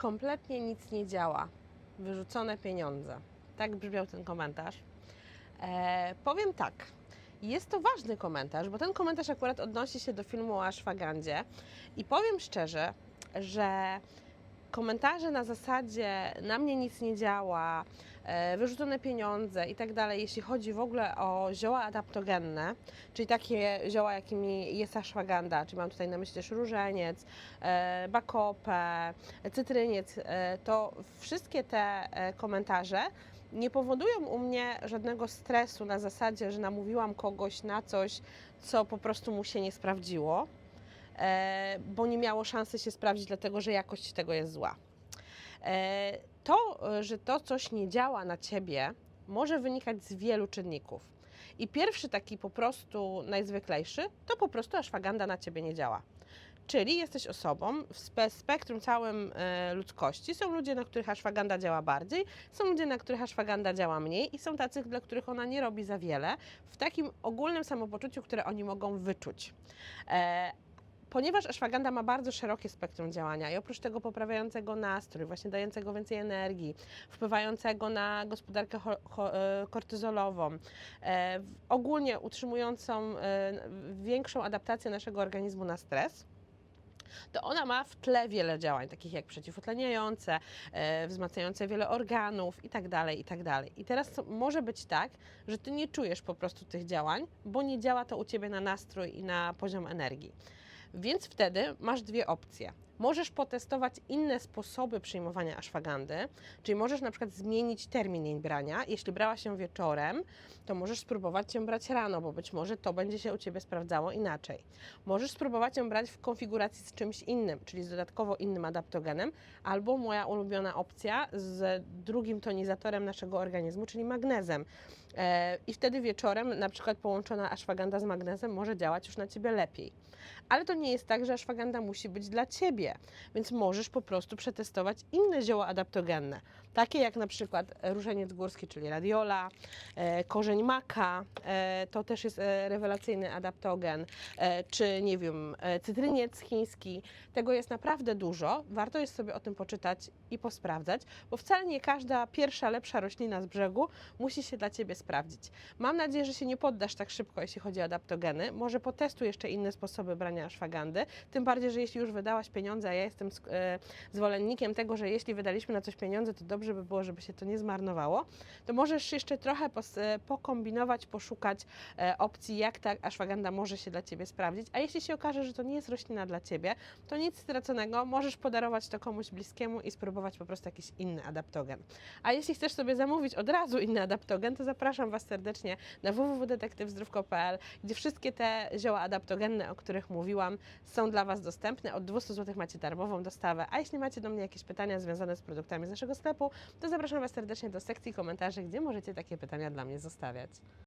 Kompletnie nic nie działa. Wyrzucone pieniądze. Tak brzmiał ten komentarz. E, powiem tak. Jest to ważny komentarz, bo ten komentarz akurat odnosi się do filmu o Ashwagandzie i powiem szczerze, że komentarze na zasadzie na mnie nic nie działa, e, wyrzucone pieniądze i tak dalej, jeśli chodzi w ogóle o zioła adaptogenne, czyli takie zioła, jakimi jest ashwagandha, czyli mam tutaj na myśli też różeniec, e, bakopę, cytryniec, e, to wszystkie te komentarze nie powodują u mnie żadnego stresu na zasadzie, że namówiłam kogoś na coś, co po prostu mu się nie sprawdziło bo nie miało szansy się sprawdzić, dlatego że jakość tego jest zła. E, To, e, że to coś nie działa na ciebie, może wynikać z wielu czynników. I pierwszy taki po prostu najzwyklejszy, to po prostu ashwagandha na ciebie nie działa. Czyli jesteś osobą w spe- spektrum całym e, ludzkości. Są ludzie, na których ashwagandha działa bardziej, są ludzie, na których ashwagandha działa mniej i są tacy, dla których ona nie robi za wiele w takim ogólnym samopoczuciu, które oni mogą wyczuć. E, Ponieważ ashwagandha ma bardzo szerokie spektrum działania i oprócz tego poprawiającego nastrój, właśnie dającego więcej energii, wpływającego na gospodarkę e, kortyzolową, e, ogólnie utrzymującą e, większą adaptację naszego organizmu na stres, to ona ma w tle wiele działań, takich jak przeciwutleniające, e, wzmacniające wiele organów itd., itd. I teraz może być tak, że ty nie czujesz po prostu tych działań, bo nie działa to u ciebie na nastrój i na poziom energii. Więc wtedy masz dwie opcje. Możesz potestować inne sposoby przyjmowania ashwagandy, czyli możesz na przykład zmienić termin jej brania. Jeśli brała się wieczorem, to możesz spróbować ją brać rano, bo być może to będzie się u Ciebie sprawdzało inaczej. Możesz spróbować ją brać w konfiguracji z czymś innym, czyli z dodatkowo innym adaptogenem, albo moja ulubiona opcja z drugim tonizatorem naszego organizmu, czyli magnezem. E, I wtedy wieczorem na przykład połączona ashwagandha z magnezem może działać już na Ciebie lepiej. Ale to nie jest tak, że ashwagandha musi być dla Ciebie, więc możesz po prostu przetestować inne zioła adaptogenne, takie jak na przykład różeniec górski, czyli radiola, e, korzeń maka, e, to też jest e, rewelacyjny adaptogen, e, czy nie wiem, e, cytryniec chiński. Tego jest naprawdę dużo. Warto jest sobie o tym poczytać i posprawdzać, bo wcale nie każda pierwsza, lepsza roślina z brzegu musi się dla Ciebie sprawdzić. Mam nadzieję, że się nie poddasz tak szybko, jeśli chodzi o adaptogeny. Może potestuj jeszcze inne sposoby brania ashwagandy, tym bardziej, że jeśli już wydałaś pieniądze, a ja jestem e, zwolennikiem tego, że jeśli wydaliśmy na coś pieniądze, to dobrze by było, żeby się to nie zmarnowało, to możesz jeszcze trochę e, pokombinować, poszukać e, opcji, jak ta ashwagandha może się dla Ciebie sprawdzić. A jeśli się okaże, że to nie jest roślina dla Ciebie, to nic straconego, możesz podarować to komuś bliskiemu i spróbować po prostu jakiś inny adaptogen. A jeśli chcesz sobie zamówić od razu inny adaptogen, to zapraszam Was serdecznie na www.detektywzdrówko.pl, gdzie wszystkie te zioła adaptogenne, o których mówiłam, są dla Was dostępne. Od 200 zł macie darmową dostawę. A jeśli macie do mnie jakieś pytania związane z produktami z naszego sklepu, to zapraszam Was serdecznie do sekcji komentarzy, gdzie możecie takie pytania dla mnie zostawiać.